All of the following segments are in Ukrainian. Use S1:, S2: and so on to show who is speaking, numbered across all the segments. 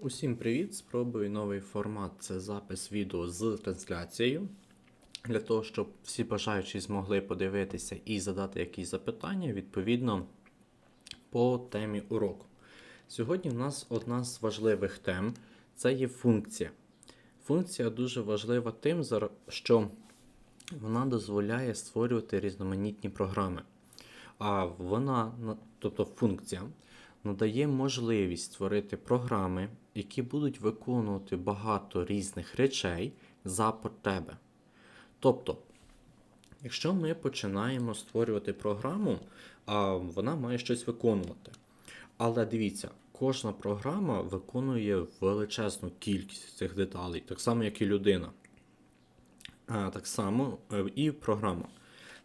S1: Усім привіт! Спробую новий формат це запис відео з трансляцією. Для того, щоб всі бажаючі змогли подивитися і задати якісь запитання, відповідно, по темі уроку. Сьогодні в нас одна з важливих тем це є функція. Функція дуже важлива тим, що вона дозволяє створювати різноманітні програми. А вона, тобто функція, надає можливість створити програми, які будуть виконувати багато різних речей за потреби. Тобто, якщо ми починаємо створювати програму, вона має щось виконувати. Але дивіться, кожна програма виконує величезну кількість цих деталей, так само, як і людина. Так само е, і програма.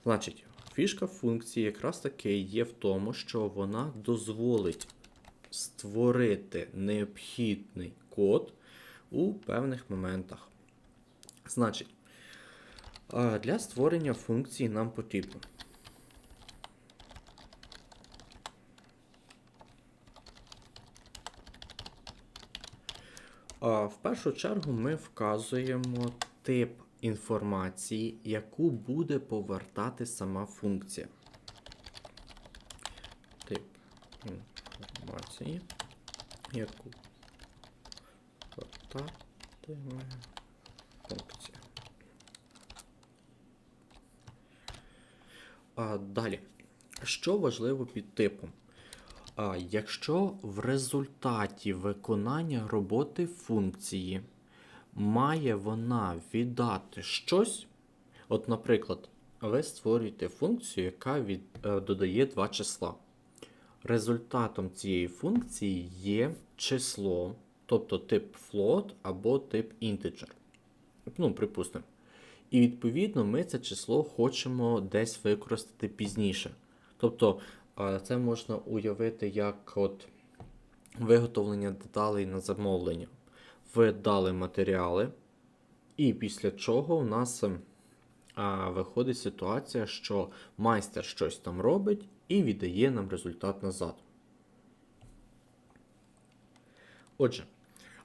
S1: Значить, фішка функції якраз таки є в тому, що вона дозволить створити необхідний код у певних моментах. Значить, для створення функції нам потрібно. В першу чергу ми вказуємо тип інформації, яку буде повертати сама функція. Тип інформації, яку повертатиме функція. А, далі. Що важливо під типом? А, якщо в результаті виконання роботи функції має вона віддати щось, от, наприклад, ви створюєте функцію, яка від, е, додає два числа. Результатом цієї функції є число, тобто тип float або тип integer. Ну, припустимо. І відповідно ми це число хочемо десь використати пізніше. Тобто це можна уявити як от виготовлення деталей на замовлення. Ви дали матеріали, і після чого у нас ем, а, виходить ситуація, що майстер щось там робить і віддає нам результат назад. Отже,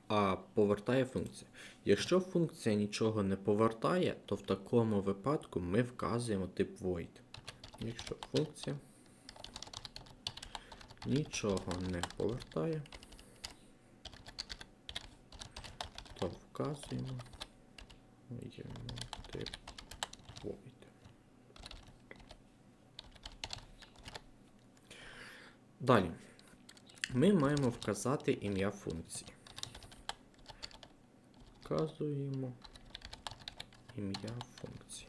S1: а повертає функція. Якщо функція нічого не повертає, то в такому випадку ми вказуємо тип void. Якщо функція нічого не повертає, то вказуємо void. Далі. Ми маємо вказати ім'я функції. Вказуємо ім'я функції.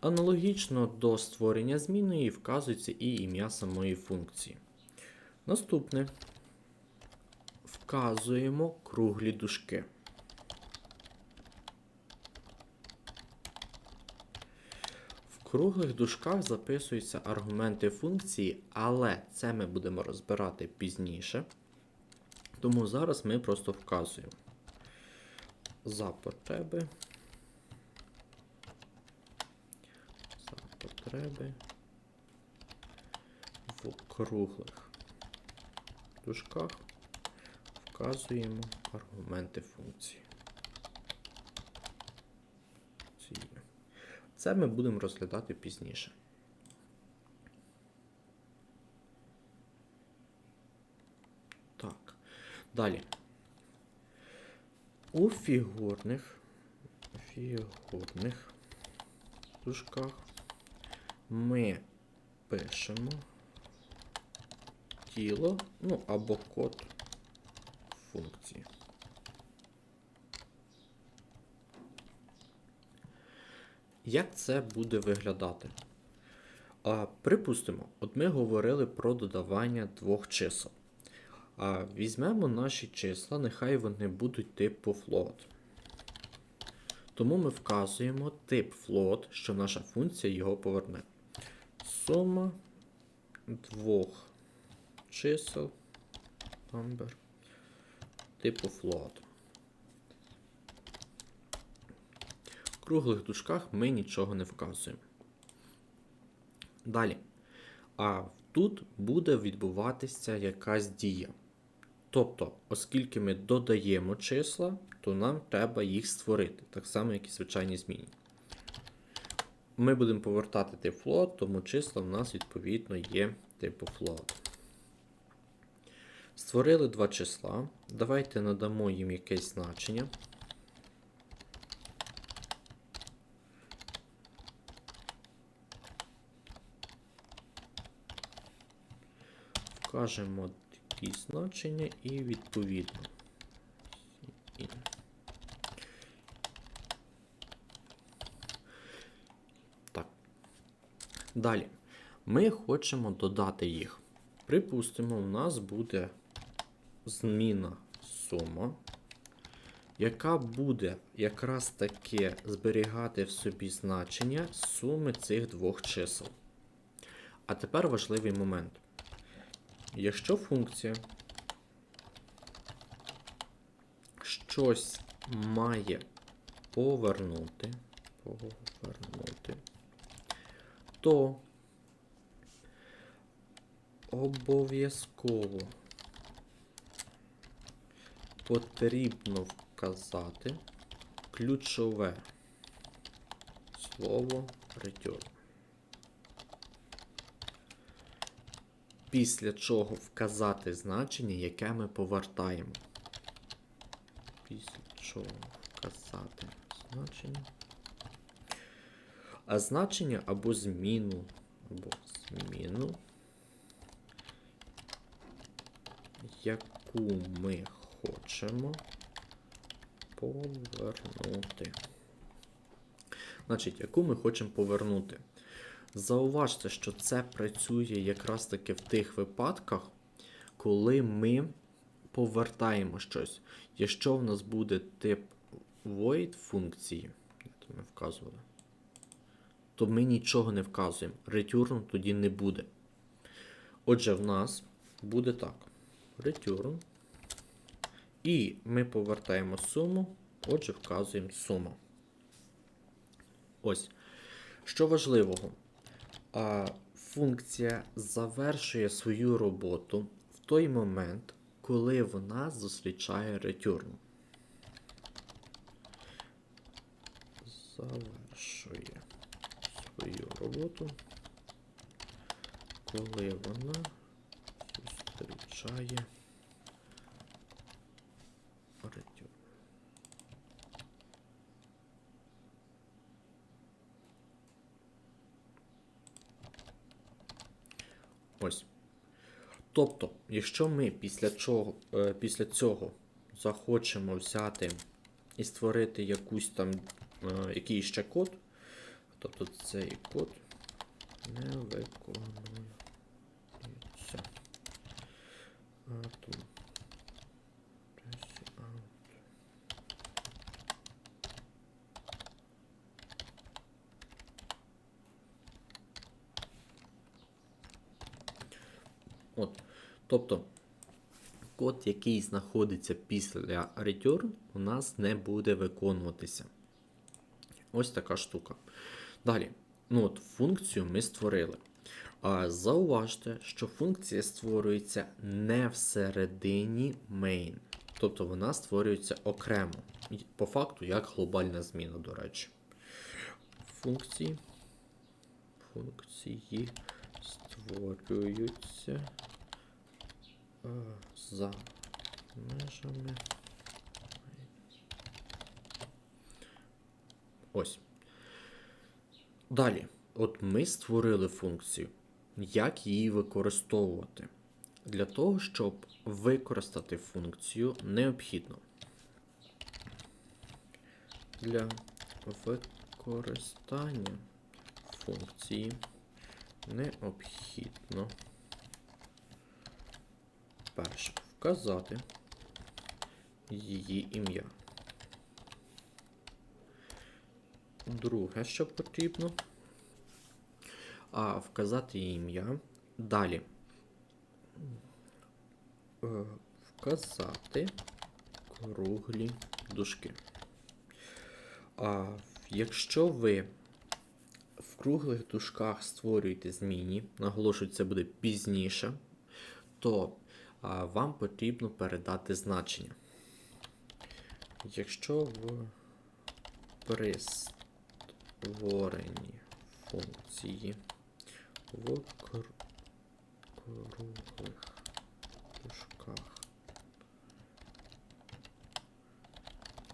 S1: Аналогічно до створення змінної вказується і ім'я самої функції. Наступне вказуємо круглі дужки. В круглих дужках записуються аргументи функції, але це ми будемо розбирати пізніше. Тому зараз ми просто вказуємо за потреби. За потреби в круглих дужках вказуємо аргументи функції. Це ми будемо розглядати пізніше. Так. Далі. У фігурних, фігурних дужках ми пишемо тіло, ну або код функції. Як це буде виглядати? А, Припустимо, от ми говорили про додавання двох чисел. А Візьмемо наші числа, нехай вони будуть типу float. Тому ми вказуємо тип float, що наша функція його поверне. Сума двох чисел number типу float. В круглих дужках ми нічого не вказуємо. Далі. А тут буде відбуватися якась дія. Тобто, оскільки ми додаємо числа, то нам треба їх створити, так само, як і звичайні змінні. Ми будемо повертати тип float, тому числа в нас відповідно є типу float. Створили два числа. Давайте надамо їм якесь значення. Вкажемо якісь значення і відповідно. Так. Далі. Ми хочемо додати їх. Припустимо, у нас буде зміна сума, яка буде якраз таки зберігати в собі значення суми цих двох чисел. А тепер важливий момент. Якщо функція щось має повернути, повернути, то обов'язково потрібно вказати ключове слово return. Після чого вказати значення, яке ми повертаємо. Після чого вказати значення. А значення або зміну, або зміну, яку ми хочемо повернути. Значить, яку ми хочемо повернути. Зауважте, що це працює якраз таки в тих випадках, коли ми повертаємо щось. Якщо в нас буде тип void функції, то ми вказували, то ми нічого не вказуємо. Return тоді не буде. Отже, в нас буде так. Return. І ми повертаємо суму, отже, вказуємо суму. Ось. Що важливого, функція завершує свою роботу в той момент, коли вона зустрічає return. Завершує свою роботу, коли вона зустрічає return. Ось. Тобто, якщо ми після, чого, е, після цього захочемо взяти і створити якусь там, е, якийсь ще код, тобто цей код не виконується. А тут. Press out. От. Тобто код, який знаходиться після return, у нас не буде виконуватися. Ось така штука. Далі, ну от функцію ми створили. А зауважте, що функція створюється не всередині main. Тобто вона створюється окремо. По факту, як глобальна зміна, до речі. Функції. Функції створюються за межами. Ось. Далі, от ми створили функцію. Як її використовувати? Для того, щоб використати функцію, необхідно для використання функції необхідно перше вказати її ім'я. Друге, що потрібно, а вказати її ім'я. Далі е, вказати круглі дужки. А якщо ви круглих дужках створюєте зміні, наголошую, це буде пізніше, то а, вам потрібно передати значення. Якщо в при створенні функції в кр- круглих дужках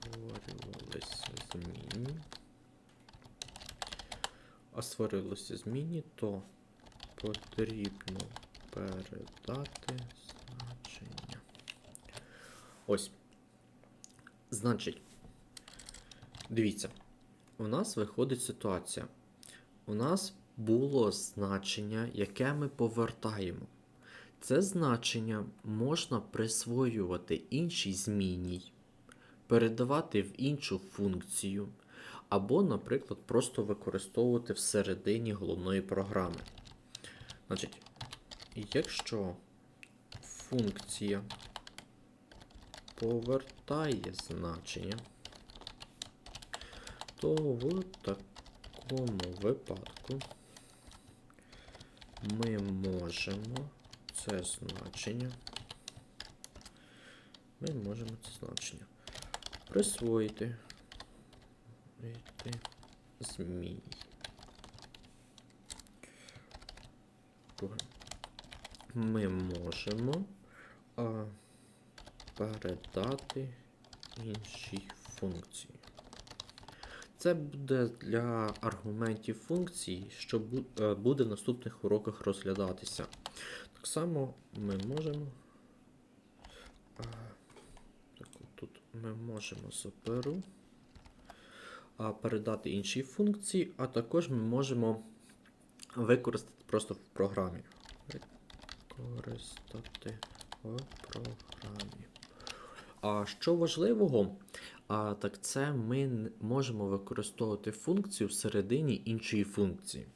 S1: створювалися змінні, а створилося змінні, то потрібно передати значення. Ось. Значить, дивіться, у нас виходить ситуація. У нас було значення, яке ми повертаємо. Це значення можна присвоювати іншій змінній, передавати в іншу функцію, або, наприклад, просто використовувати всередині головної програми. Значить, якщо функція повертає значення, то в такому випадку ми можемо це значення. Ми можемо це значення присвоїти Присвоїти змій. Ми можемо а, передати іншій функції. Це буде для аргументів функцій, що е, буде в наступних уроках розглядатися. Так само ми можемо. А, так, тут ми можемо заперу передати іншій функції, а також ми можемо використати просто в програмі. Використати в програмі. А що важливого, а, так це ми можемо використовувати функцію всередині іншої функції.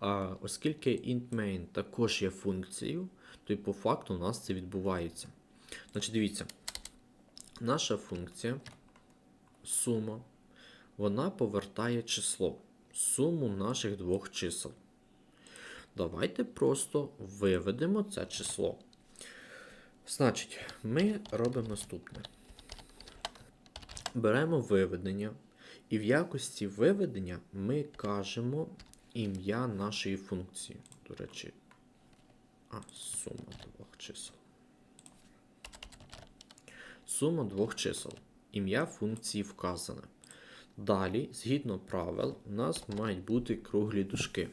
S1: А, оскільки int_main також є функцією, то й по факту у нас це відбувається. Значить, дивіться, наша функція сума, вона повертає число, суму наших двох чисел. Давайте просто виведемо це число. Значить, ми робимо наступне. Беремо виведення, і в якості виведення ми кажемо ім'я нашої функції. До речі, а, сума двох чисел. Сума двох чисел. Ім'я функції вказане. Далі, згідно правил, у нас мають бути круглі дужки.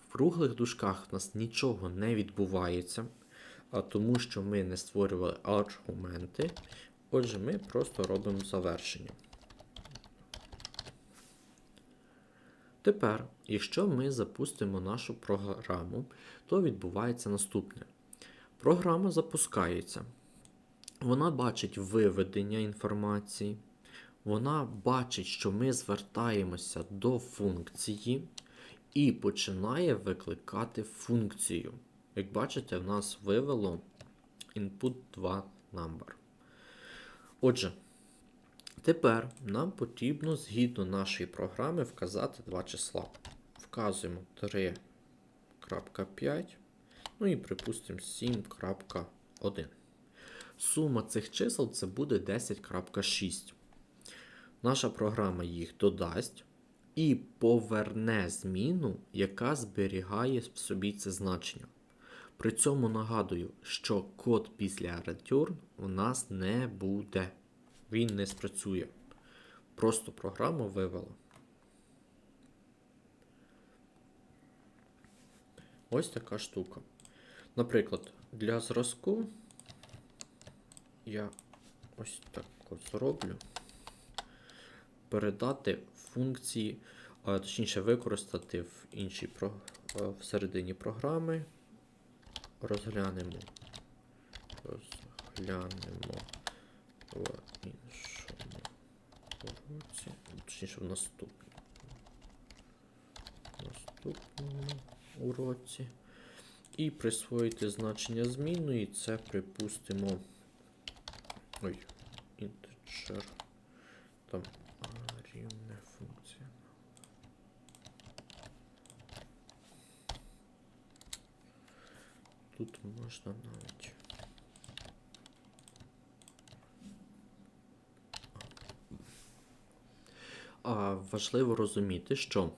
S1: В круглих дужках у нас нічого не відбувається, а тому що ми не створювали аргументи. Отже, ми просто робимо завершення. Тепер, якщо ми запустимо нашу програму, то відбувається наступне. Програма запускається. Вона бачить виведення інформації. Вона бачить, що ми звертаємося до функції і починає викликати функцію. Як бачите, в нас вивело input 2 number. Отже, тепер нам потрібно згідно нашої програми вказати два числа. Вказуємо 3.5, ну і припустимо 7.1. Сума цих чисел це буде 10.6. Наша програма їх додасть і поверне зміну, яка зберігає в собі це значення. При цьому нагадую, що код після return у нас не буде. Він не спрацює. Просто програма вивела. Ось така штука. Наприклад, для зразку я ось так от зроблю. Передати функції, а, точніше, використати в іншій про, всередині програми. Розглянемо. Розглянемо в іншому уроці. Точніше, в наступному. Наступному уроці. І присвоїти значення змінної. Це припустимо. Ой, інтеджер. Там можна навіть. А важливо розуміти, що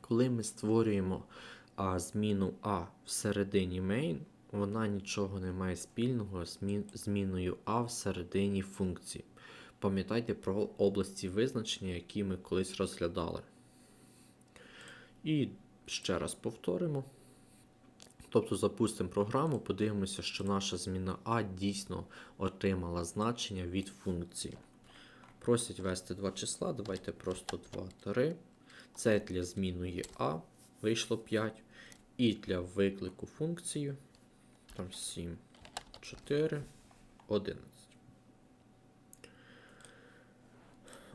S1: коли ми створюємо а, зміну А всередині main, вона нічого не має спільного з зміною А всередині функції. Пам'ятайте про області визначення, які ми колись розглядали. І ще раз повторимо. Тобто запустимо програму, подивимося, що наша зміна А дійсно отримала значення від функції. Просять ввести два числа, давайте просто 2, 3. Це для зміної А вийшло 5. І для виклику функції там 7, 4, 11.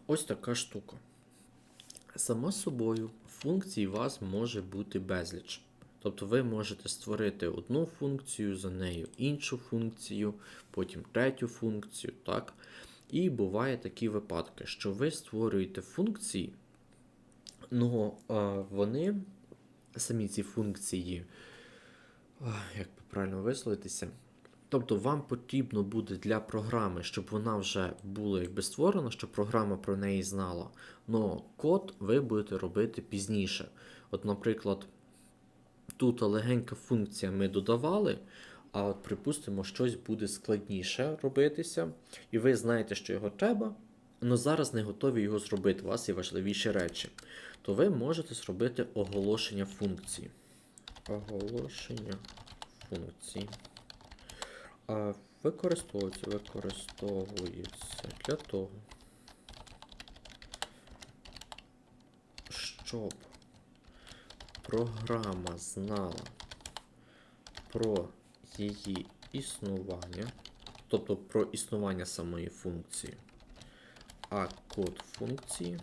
S1: Ось така штука. Само собою, функцій вас може бути безліч. Тобто ви можете створити одну функцію, за нею іншу функцію, потім третю функцію, так? І буває такі випадки, що ви створюєте функції, ну а вони, самі ці функції, як би правильно висловитися, Тобто вам потрібно буде для програми, щоб вона вже була якби створена, щоб програма про неї знала. Но код ви будете робити пізніше. От, наприклад, тут легенька функція ми додавали, а от, припустимо, щось буде складніше робитися, і ви знаєте, що його треба, але зараз не готові його зробити. У вас є важливіші речі. То ви можете зробити оголошення функції. Оголошення функції. Використовується, використовується для того, щоб програма знала про її існування, тобто про існування самої функції, а код функції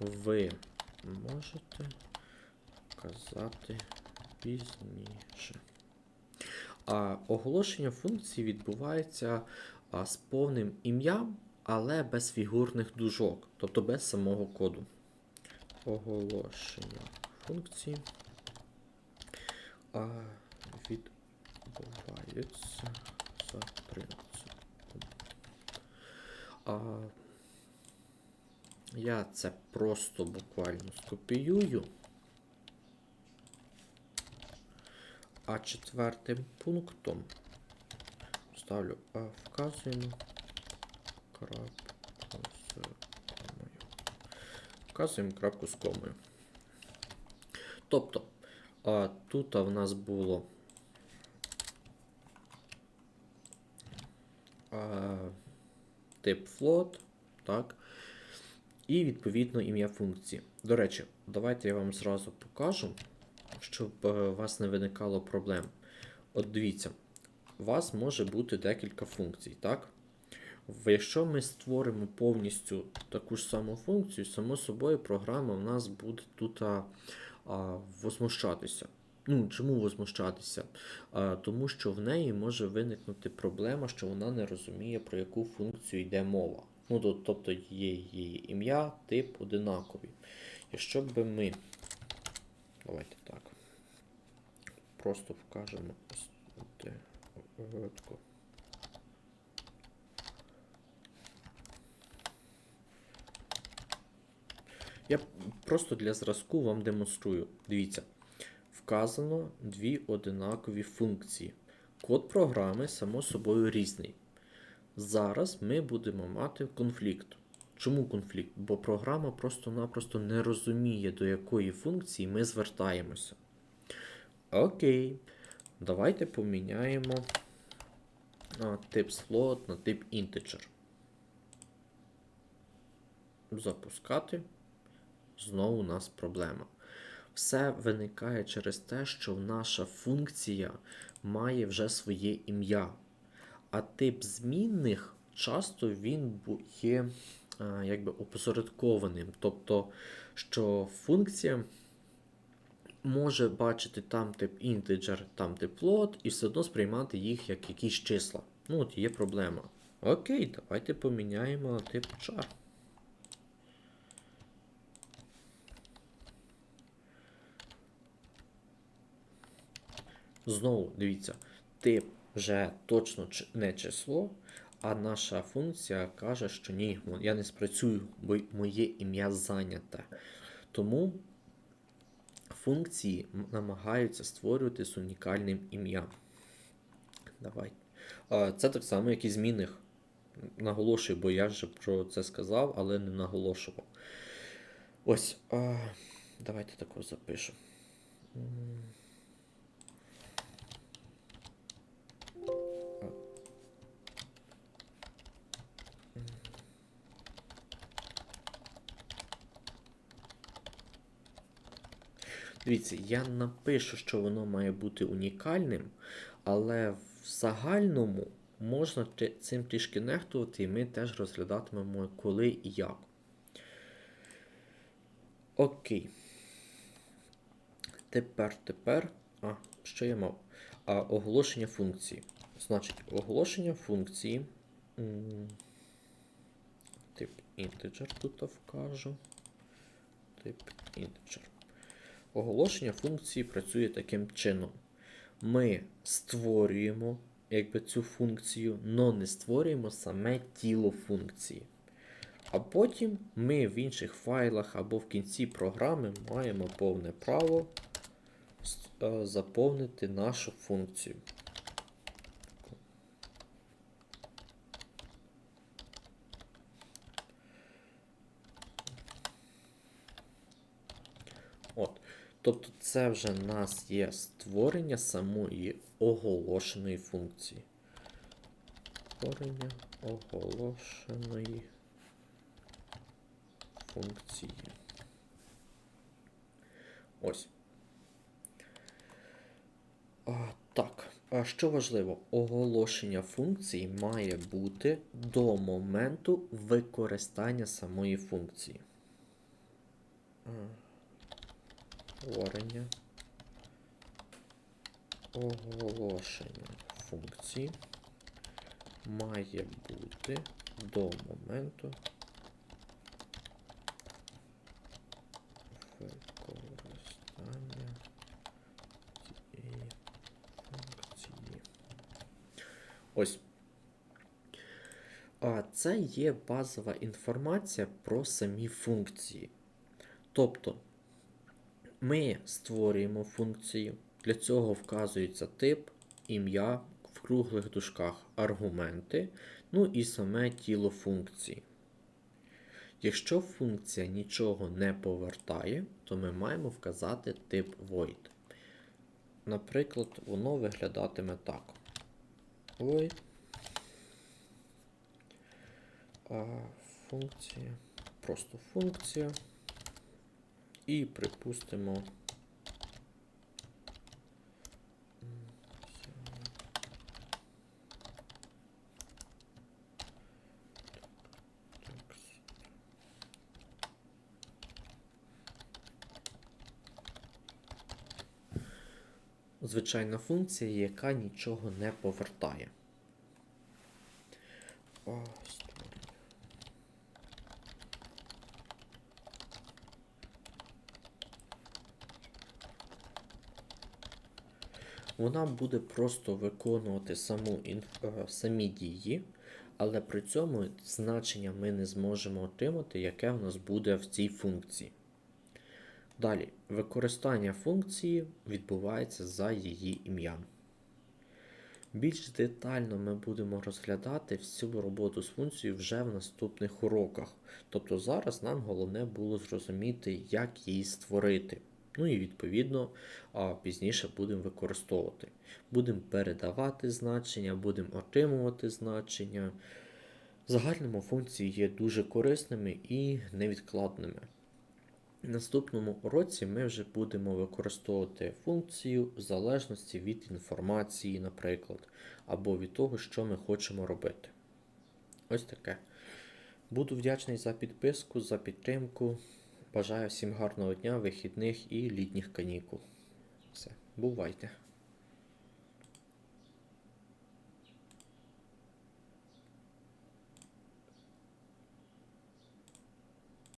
S1: ви можете вказати пізніше. А оголошення функції відбувається а, з повним ім'ям, але без фігурних дужок, тобто без самого коду. Оголошення функції а, відбувається за принципом. А, я це просто буквально скопіюю. А четвертим пунктом ставлю а вказуємо крапку з комою. Вказуємо крапку з комою. Тобто, а, тут в нас було а, тип float, так? І відповідно ім'я функції. До речі, давайте я вам зразу покажу щоб е, у вас не виникало проблем. От дивіться, у вас може бути декілька функцій, так? Якщо ми створимо повністю таку ж саму функцію, само собою програма в нас буде тут возмущатися. Ну, чому возмущатися? А, тому що в неї може виникнути проблема, що вона не розуміє, про яку функцію йде мова. Ну, то- тобто є її ім'я, тип одинакові. Якщо б ми. Давайте так. Просто вкажемо ось де випадку. Я просто для зразку вам демонструю. Дивіться, вказано дві одинакові функції. Код програми, само собою, різний. Зараз ми будемо мати конфлікт. Чому конфлікт? Бо програма просто-напросто не розуміє, до якої функції ми звертаємося. Окей. Давайте поміняємо а, тип float на тип integer. Запускати. Знову у нас проблема. Все виникає через те, що наша функція має вже своє ім'я. А тип змінних часто він є а, якби опосередкованим. Тобто, що функція може бачити там тип integer, там тип float, і все одно сприймати їх як якісь числа. Ну, от є проблема. Окей, давайте поміняємо тип char. Знову дивіться, тип вже точно не число, А наша функція каже, що ні, я не спрацюю, бо моє ім'я зайняте. Тому функції намагаються створювати з унікальним ім'ям. Давай. Це так само, як і змінних. Наголошую, бо я вже про це сказав, але не наголошував. Ось. Давайте тако запишу. Дивіться, я напишу, що воно має бути унікальним, але в загальному можна цим трішки нехтувати, і ми теж розглядатимемо коли і як. Окей. Тепер, тепер. А, що я мав? А, оголошення функції. Значить, оголошення функції. Тип integer тут вкажу. Тип integer. Оголошення функції працює таким чином. Ми створюємо якби, цю функцію, але не створюємо саме тіло функції. А потім ми в інших файлах або в кінці програми маємо повне право е, заповнити нашу функцію. От. Тобто це вже в нас є створення самої оголошеної функції. Створення оголошеної функції. Ось. А, так, а що важливо, оголошення функції має бути до моменту використання самої функції. Створення оголошення функції має бути до моменту використання цієї функції. Ось. А це є базова інформація про самі функції. Тобто ми створюємо функцію, для цього вказується тип, ім'я в круглих дужках аргументи, ну і саме тіло функції. Якщо функція нічого не повертає, то ми маємо вказати тип void. Наприклад, воно виглядатиме так. Void. А, функція. Просто функція. І припустимо. Звичайна функція, яка нічого не повертає. О, створення. Вона буде просто виконувати саму, е, самі дії, але при цьому значення ми не зможемо отримати, яке в нас буде в цій функції. Далі, використання функції відбувається за її ім'ям. Більш детально ми будемо розглядати всю роботу з функцією вже в наступних уроках. Тобто зараз нам головне було зрозуміти, як її створити. Ну і відповідно пізніше будемо використовувати. Будемо передавати значення, будемо отримувати значення. В загальному функції є дуже корисними і невідкладними. В наступному уроці ми вже будемо використовувати функцію в залежності від інформації, наприклад, або від того, що ми хочемо робити. Ось таке. Буду вдячний за підписку, за підтримку. Бажаю всім гарного дня, вихідних і літніх канікул. Все, бувайте!